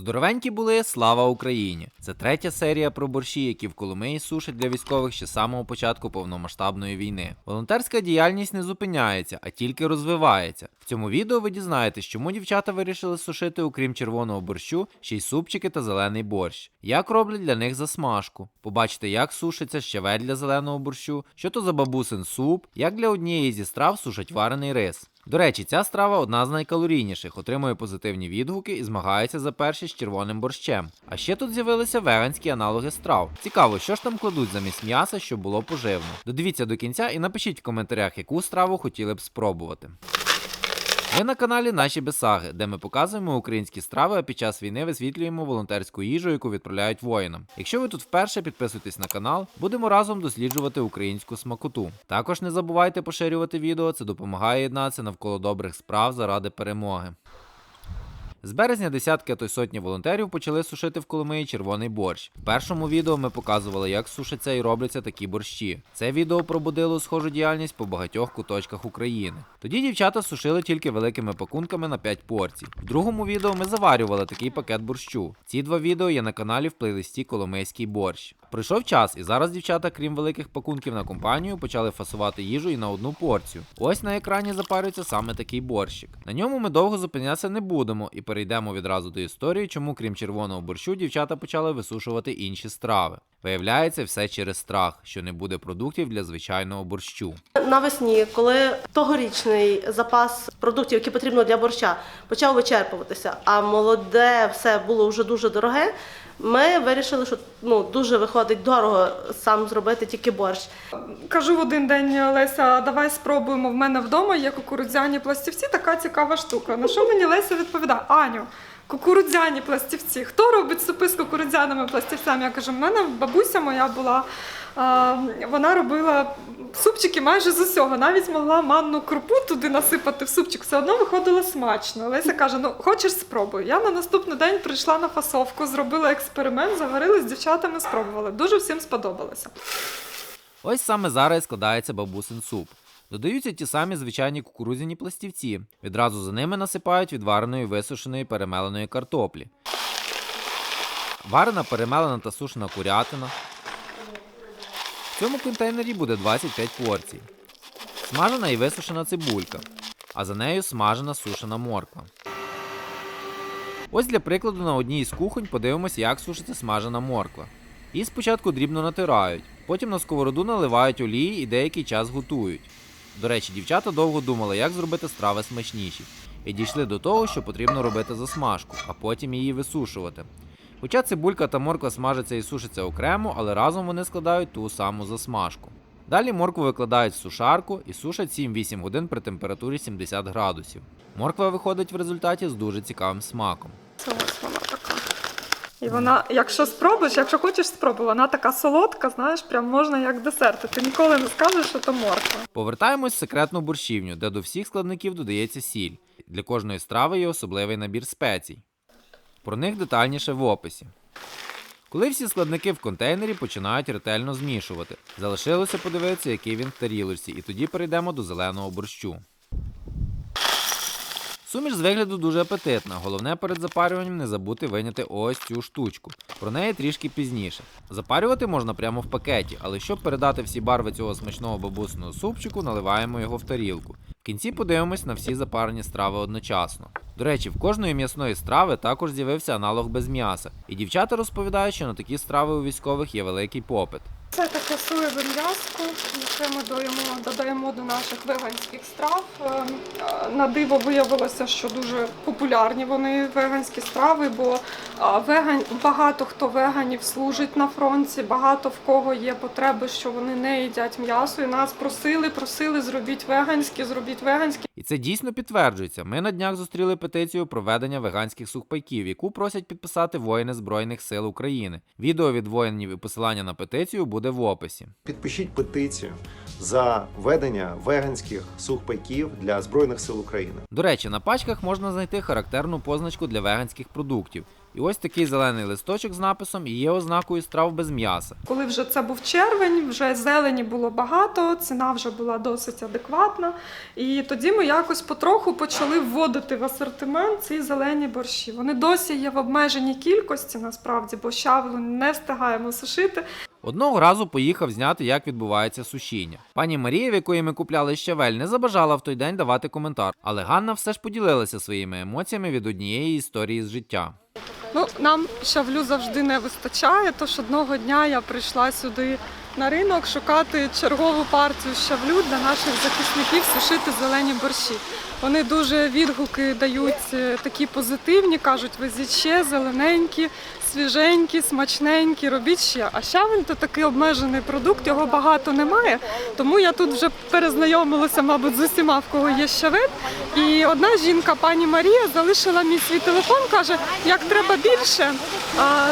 Здоровенькі були слава Україні! Це третя серія про борщі, які в Коломиї сушать для військових ще з самого початку повномасштабної війни. Волонтерська діяльність не зупиняється, а тільки розвивається. В цьому відео ви дізнаєтесь, чому дівчата вирішили сушити, окрім червоного борщу, ще й супчики та зелений борщ. Як роблять для них засмажку. Побачите, як сушиться щавель для зеленого борщу, що то за бабусин суп, як для однієї зі страв сушать варений рис. До речі, ця страва одна з найкалорійніших, отримує позитивні відгуки і змагається за перші з червоним борщем. А ще тут з'явилися веганські аналоги страв. Цікаво, що ж там кладуть замість м'яса, щоб було поживно. Додивіться до кінця і напишіть в коментарях, яку страву хотіли б спробувати. Ви на каналі Наші Бесаги, де ми показуємо українські страви, а під час війни висвітлюємо волонтерську їжу, яку відправляють воїнам. Якщо ви тут вперше, підписуйтесь на канал, будемо разом досліджувати українську смакоту. Також не забувайте поширювати відео, це допомагає єднатися навколо добрих справ заради перемоги. З березня десятки, а то й сотні волонтерів почали сушити в Коломиї червоний борщ. В першому відео ми показували, як сушаться і робляться такі борщі. Це відео пробудило схожу діяльність по багатьох куточках України. Тоді дівчата сушили тільки великими пакунками на 5 порцій. В другому відео ми заварювали такий пакет борщу. Ці два відео є на каналі в плейлисті Коломийський борщ. Пройшов час, і зараз дівчата, крім великих пакунків на компанію, почали фасувати їжу і на одну порцію. Ось на екрані запарюється саме такий борщик. На ньому ми довго зупинятися не будемо і перейдемо відразу до історії, чому, крім червоного борщу, дівчата почали висушувати інші страви. Виявляється, все через страх, що не буде продуктів для звичайного борщу. Навесні, коли тогорічний запас продуктів, які потрібно для борща, почав вичерпуватися, а молоде все було вже дуже дороге. Ми вирішили, що ну дуже виходить дорого сам зробити тільки борщ. Кажу в один день Леся, давай спробуємо. В мене вдома є кукурудзяні пластівці, така цікава штука. На що мені Леся відповідає? Аню, кукурудзяні пластівці. Хто робить супи з кукурудзяними пластівцями? Я кажу, в мене бабуся моя була. Вона робила супчики майже з усього. Навіть могла манну крупу туди насипати в супчик. Все одно виходило смачно. Леся каже: ну хочеш спробуй. Я на наступний день прийшла на фасовку, зробила експеримент, заварили з дівчатами, спробували. Дуже всім сподобалося. Ось саме зараз складається бабусин суп. Додаються ті самі звичайні кукурудзяні пластівці. Відразу за ними насипають відвареної висушеної перемеленої картоплі. Варена, перемелена та сушена курятина. В цьому контейнері буде 25 порцій. Смажена і висушена цибулька, а за нею смажена сушена морква. Ось для прикладу на одній із кухонь подивимося, як сушиться смажена морква. Її спочатку дрібно натирають, потім на сковороду наливають олії і деякий час готують. До речі, дівчата довго думали, як зробити страви смачніші, і дійшли до того, що потрібно робити засмажку, а потім її висушувати. Хоча цибулька та морква смажаться і сушаться окремо, але разом вони складають ту саму засмажку. Далі моркву викладають в сушарку і сушать 7-8 годин при температурі 70 градусів. Морква виходить в результаті з дуже цікавим смаком. Це ось вона така. І вона, якщо спробуєш, якщо хочеш спробуй, вона така солодка, знаєш, прям можна як десерт. Ти ніколи не скажеш, що то морква. Повертаємось в секретну борщівню, де до всіх складників додається сіль. Для кожної страви є особливий набір спецій. Про них детальніше в описі. Коли всі складники в контейнері починають ретельно змішувати, залишилося подивитися, який він в тарілочці, і тоді перейдемо до зеленого борщу. Суміш з вигляду дуже апетитна. Головне перед запарюванням не забути виняти ось цю штучку. Про неї трішки пізніше. Запарювати можна прямо в пакеті, але щоб передати всі барви цього смачного бабусиного супчику, наливаємо його в тарілку. В кінці подивимось на всі запарені страви одночасно. До речі, в кожної м'ясної страви також з'явився аналог без м'яса, і дівчата розповідають, що на такі страви у військових є великий попит. Це таке соєве м'яско, яке ми додаємо, додаємо до наших веганських страв. Е, е, На диво виявилося, що дуже популярні вони веганські страви, бо веган, багато хто веганів служить на фронті, багато в кого є потреби, що вони не їдять м'ясо. І нас просили, просили, зробіть веганські, зробіть веганські. І це дійсно підтверджується. Ми на днях зустріли петицію про ведення веганських сухпайків, яку просять підписати воїни Збройних сил України. Відео від воїнів і посилання на петицію буде в описі. Підпишіть петицію за ведення веганських сухпайків для Збройних сил України. До речі, на пачках можна знайти характерну позначку для веганських продуктів. І ось такий зелений листочок з написом є ознакою страв без м'яса. Коли вже це був червень, вже зелені було багато, ціна вже була досить адекватна. І тоді ми якось потроху почали вводити в асортимент ці зелені борщі. Вони досі є в обмеженій кількості, насправді, бо щавлу не встигаємо сушити. Одного разу поїхав зняти, як відбувається сушіння. Пані Марія, в якої ми купляли щавель, не забажала в той день давати коментар, але Ганна все ж поділилася своїми емоціями від однієї історії з життя. Ну, нам щавлю завжди не вистачає, тож одного дня я прийшла сюди на ринок шукати чергову партію щавлю для наших захисників сушити зелені борщі. Вони дуже відгуки дають е, такі позитивні, кажуть, везіть ще зелененькі, свіженькі, смачненькі, робіть ще. А щавель то такий обмежений продукт, його багато немає. Тому я тут вже перезнайомилася, мабуть, з усіма, в кого є щавель. І одна жінка, пані Марія, залишила мій свій телефон, каже, як треба більше,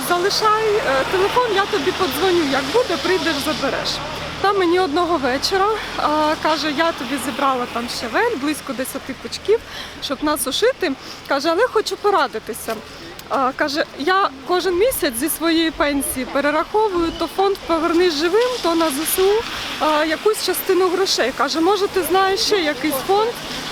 залишай е, телефон, я тобі подзвоню. Як буде, прийдеш, забереш. Та мені одного вечора а, каже, я тобі зібрала там щавель, близько 10 пучків, щоб насушити. Каже, але хочу порадитися. Каже, я кожен місяць зі своєї пенсії перераховую то фонд Повернись живим, то на ЗСУ якусь частину грошей. Каже, може, ти знаєш ще якийсь фонд,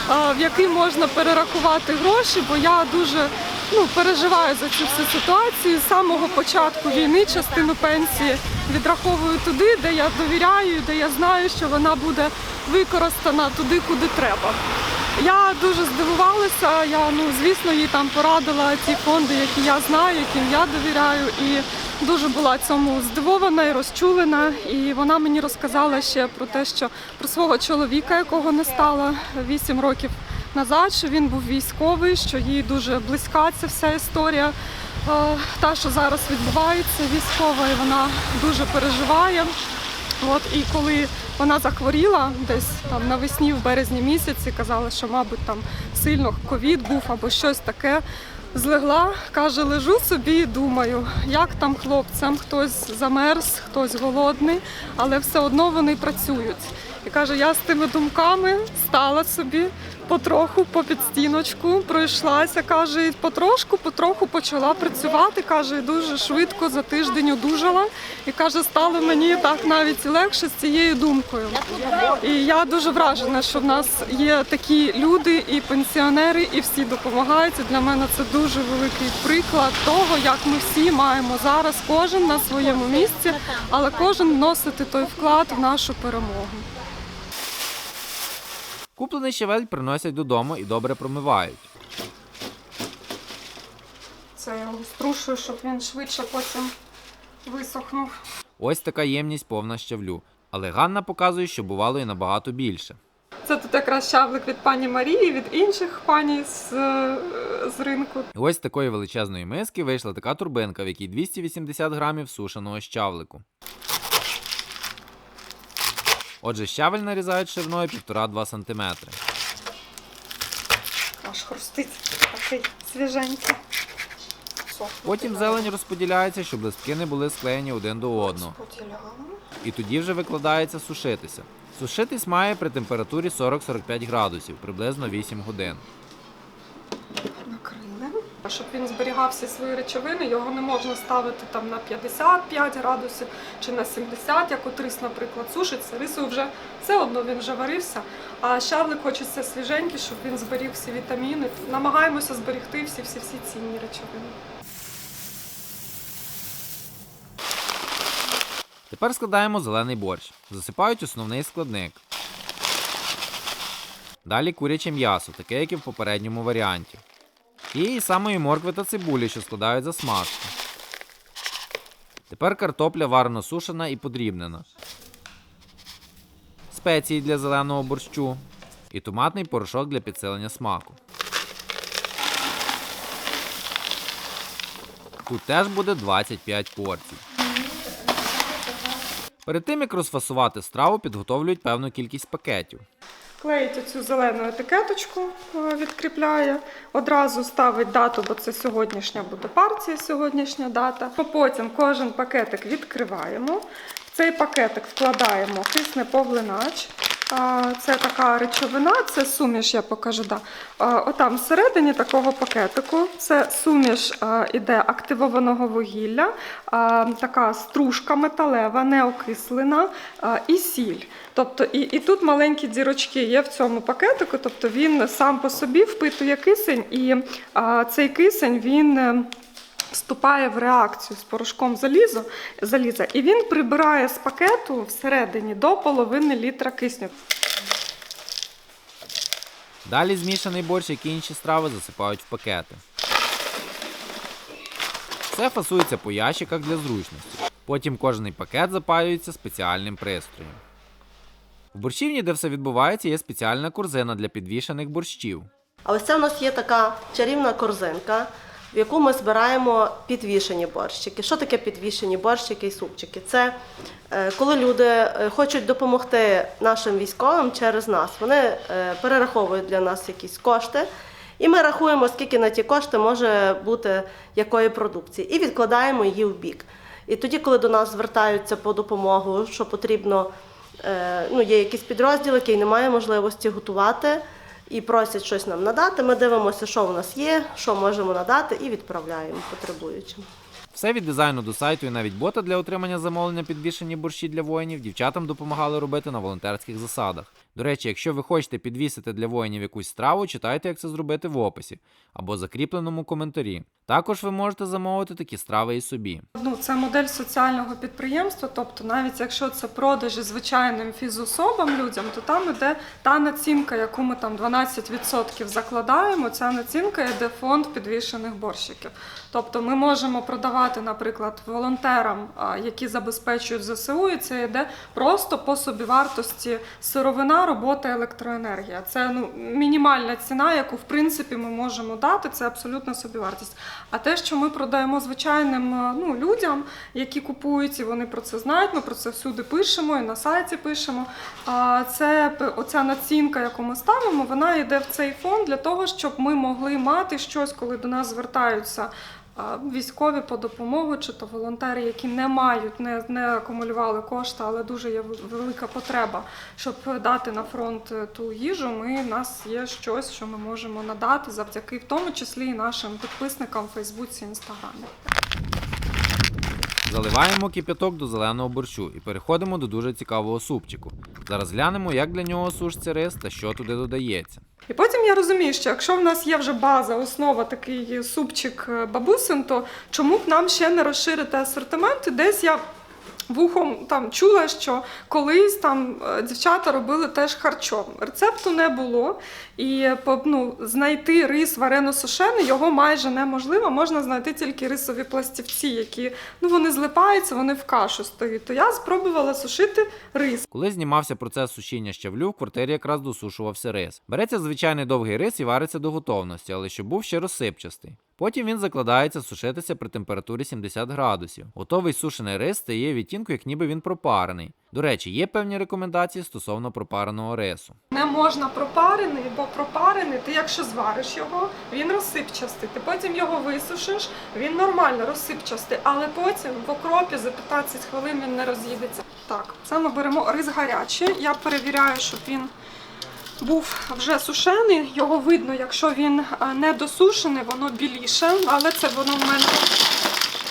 в який можна перерахувати гроші, бо я дуже ну, переживаю за цю всю ситуацію. З самого початку війни частину пенсії відраховую туди, де я довіряю, де я знаю, що вона буде використана туди, куди треба. Я дуже здивувалася. Я ну звісно їй там порадила ті фонди, які я знаю, яким я довіряю, і дуже була цьому здивована і розчулена. І вона мені розказала ще про те, що про свого чоловіка, якого не стало 8 років назад, що він був військовий, що їй дуже близька ця вся історія. е, Та, що зараз відбувається військова, і вона дуже переживає. От і коли вона захворіла десь там навесні, в березні місяці, казала, що, мабуть, там сильно ковід був або щось таке. Злегла, каже, лежу собі і думаю, як там хлопцям, хтось замерз, хтось голодний, але все одно вони працюють. І каже, я з тими думками стала собі потроху по підстіночку, пройшлася, каже, потрошку, потроху почала працювати. Каже, дуже швидко за тиждень одужала. І каже, стало мені так навіть легше з цією думкою. І я дуже вражена, що в нас є такі люди і пенсіонери, і всі допомагають. Для мене це дуже великий приклад того, як ми всі маємо зараз, кожен на своєму місці, але кожен вносити той вклад в нашу перемогу. Куплений щавель приносять додому і добре промивають. Це я його струшую, щоб він швидше потім висохнув. Ось така ємність повна щавлю. Але Ганна показує, що бувало і набагато більше. Це тут якраз щавлик від пані Марії, від інших пані з, е, з ринку. І ось з такої величезної миски вийшла така турбинка, в якій 280 грамів сушеного щавлику. Отже, щавель нарізають шириною 1,5-2 см. Аж хрустить такий свіженький. Потім зелень розподіляється, щоб листки не були склеєні один до одного. І тоді вже викладається сушитися. Сушитись має при температурі 40-45 градусів, приблизно 8 годин. Накрили. Щоб він зберігався свої речовини, його не можна ставити там на 55 градусів чи на 70, як от рис, наприклад, сушиться. Рису вже все одно він вже варився. А щавлик хочеться свіженький, щоб він зберіг всі вітаміни. Намагаємося зберегти всі всі всі цінні речовини. Тепер складаємо зелений борщ. Засипають основний складник. Далі куряче м'ясо, таке, як і в попередньому варіанті. І самої моркви та цибулі, що складають засмажку. Тепер картопля варено сушена і подрібнена. Спеції для зеленого борщу. І томатний порошок для підсилення смаку. Тут теж буде 25 порцій. Перед тим як розфасувати страву, підготовлюють певну кількість пакетів. Клеїть оцю зелену етикеточку, е, відкріпляє. Одразу ставить дату, бо це сьогоднішня буде партія, сьогоднішня дата. Потім кожен пакетик відкриваємо. В цей пакетик вкладаємо кисне поглинач. Це така речовина, це суміш, я покажу. Да. Отам всередині такого пакетику це суміш іде активованого вугілля, така стружка металева, неокислена і сіль. Тобто, і, і тут маленькі дірочки є в цьому пакетику, тобто він сам по собі впитує кисень, і цей кисень він. Вступає в реакцію з порошком залізу, заліза, і він прибирає з пакету всередині до половини літра кисню. Далі змішаний борщ, як і інші страви, засипають в пакети. Все фасується по ящиках для зручності. Потім кожний пакет запаюється спеціальним пристроєм. В борщівні, де все відбувається, є спеціальна корзина для підвішаних борщів. А ось це в нас є така чарівна корзинка, в яку ми збираємо підвішені борщики. Що таке підвішені борщики і супчики? Це е, коли люди е, хочуть допомогти нашим військовим через нас. Вони е, перераховують для нас якісь кошти, і ми рахуємо, скільки на ті кошти може бути якої продукції, і відкладаємо її в бік. І тоді, коли до нас звертаються по допомогу, що потрібно, ну, є якийсь підрозділ, який не має можливості готувати і просять щось нам надати. Ми дивимося, що в нас є, що можемо надати, і відправляємо потребуючим. Все від дизайну до сайту і навіть бота для отримання замовлення підвішені борщі для воїнів дівчатам допомагали робити на волонтерських засадах. До речі, якщо ви хочете підвісити для воїнів якусь страву, читайте, як це зробити в описі або закріпленому коментарі. Також ви можете замовити такі страви і собі. Ну, це модель соціального підприємства, тобто навіть якщо це продажі звичайним фізособам людям, то там іде та націнка, яку ми там 12% закладаємо. Ця націнка йде фонд підвішених борщиків. Тобто ми можемо продавати, наприклад, волонтерам, які забезпечують ЗСУ, і це йде просто по собівартості сировина, робота, електроенергія. Це ну мінімальна ціна, яку в принципі ми можемо дати. Це абсолютна собівартість. А те, що ми продаємо звичайним е, ну, людям, які купують, і вони про це знають, ми про це всюди пишемо і на сайті пишемо. А це оця націнка, яку ми ставимо, вона йде в цей фонд для того, щоб ми могли мати щось, коли до нас звертаються. Військові по допомогу чи то волонтери, які не мають, не, не акумулювали кошти, але дуже є велика потреба, щоб дати на фронт е, ту їжу. Ми в нас є щось, що ми можемо надати завдяки в тому числі і нашим підписникам в Фейсбуці, Інстаграмі. Заливаємо кип'яток до зеленого борщу і переходимо до дуже цікавого супчику. Зараз глянемо, як для нього сушиться рис та що туди додається. І потім я розумію, що якщо в нас є вже база, основа такий супчик е, бабусин, то чому б нам ще не розширити асортимент? Десь я вухом там чула, що колись там е, дівчата робили теж харчом. Рецепту не було, і ну, знайти рис варено-сушений його майже неможливо. Можна знайти тільки рисові пластівці, які ну вони злипаються, вони в кашу стають. То я спробувала сушити рис. Коли знімався процес сушіння щавлю, в квартирі якраз досушувався рис. Береться звичайний довгий рис і вариться до готовності, але щоб був ще розсипчастий. Потім він закладається сушитися при температурі 70 градусів. Готовий сушений рис стає відтінку, як ніби він пропарений. До речі, є певні рекомендації стосовно пропареного рису. Не можна пропарений, бо пропарений, ти якщо звариш його, він розсипчастий. Ти потім його висушиш, він нормально розсипчастий, але потім в окропі за 15 хвилин він не роз'їдеться. Так, ми беремо рис гарячий. Я перевіряю, щоб він був вже сушений. Його видно, якщо він е, не досушений, воно біліше, але це воно в мене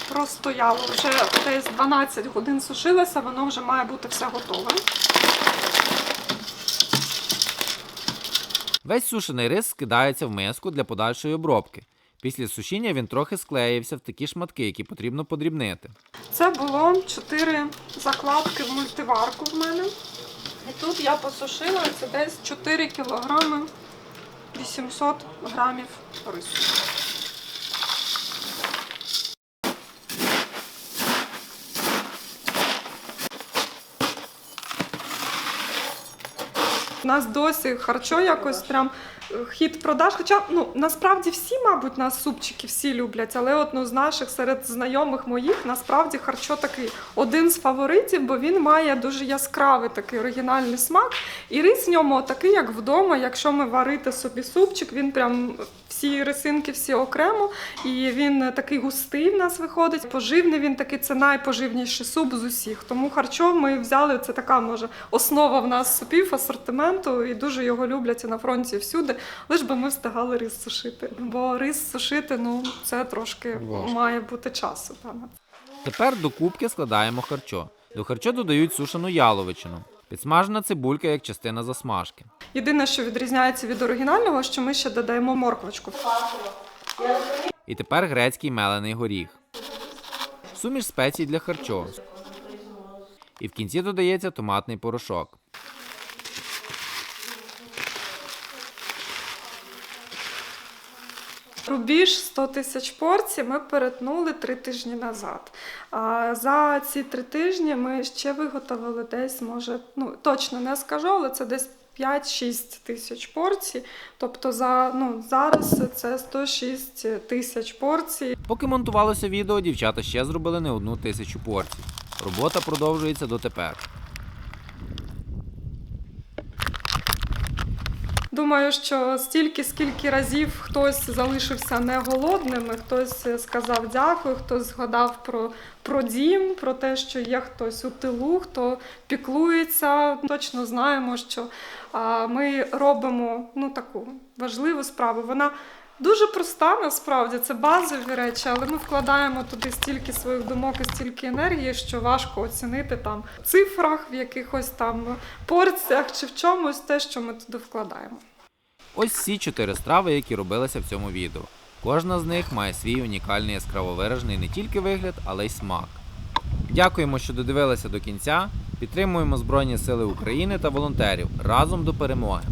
простояло вже десь 12 годин сушилося, воно вже має бути все готове. Весь сушений рис скидається в миску для подальшої обробки. Після сушіння він трохи склеївся в такі шматки, які потрібно подрібнити. Це було 4 закладки в мультиварку в мене. І тут я посушила це десь 4 кілограми 800 грамів рису. У нас досі харчо якось прям е, хід продаж. Хоча ну насправді всі, мабуть, нас супчики всі люблять, але от ну, з наших серед знайомих моїх насправді харчо такий один з фаворитів, бо він має дуже яскравий такий оригінальний смак. І рис в ньому такий, як вдома. Якщо ми варити собі супчик, він прям всі рисинки, всі окремо, і він такий густий в нас виходить. Поживний він такий, це найпоживніший суп з усіх. Тому харчо ми взяли. Це така може основа в нас супів, асортименту, і дуже його люблять і на фронті і всюди. Лиш би ми встигали рис сушити. Бо рис сушити, ну це трошки має бути часу. Тепер до кубки складаємо харчо. До харчо додають сушену яловичину. Підсмажена цибулька як частина засмажки. Єдине, що відрізняється від оригінального, що ми ще додаємо морквочку. І тепер грецький мелений горіх. Суміш спецій для харчо. І в кінці додається томатний порошок. Рубіж 100 тисяч порцій ми перетнули три тижні назад. А за ці три тижні ми ще виготовили десь, може, ну точно не скажу, але це десь 5-6 тисяч порцій. Тобто за, ну, зараз це 106 тисяч порцій. Поки монтувалося відео, дівчата ще зробили не одну тисячу порцій. Робота продовжується дотепер. Думаю, що стільки, скільки разів хтось залишився не голодним, хтось сказав дякую, хтось згадав про, про дім, про те, що є хтось у тилу, хто піклується. Точно знаємо, що ми робимо ну, таку важливу справу. Вона дуже проста насправді, це базові речі, але ми вкладаємо туди стільки своїх думок і стільки енергії, що важко оцінити там в цифрах, в якихось там порціях чи в чомусь те, що ми туди вкладаємо. Ось всі чотири страви, які робилися в цьому відео. Кожна з них має свій унікальний яскраво виражений не тільки вигляд, але й смак. Дякуємо, що додивилися до кінця. Підтримуємо Збройні Сили України та волонтерів разом до перемоги.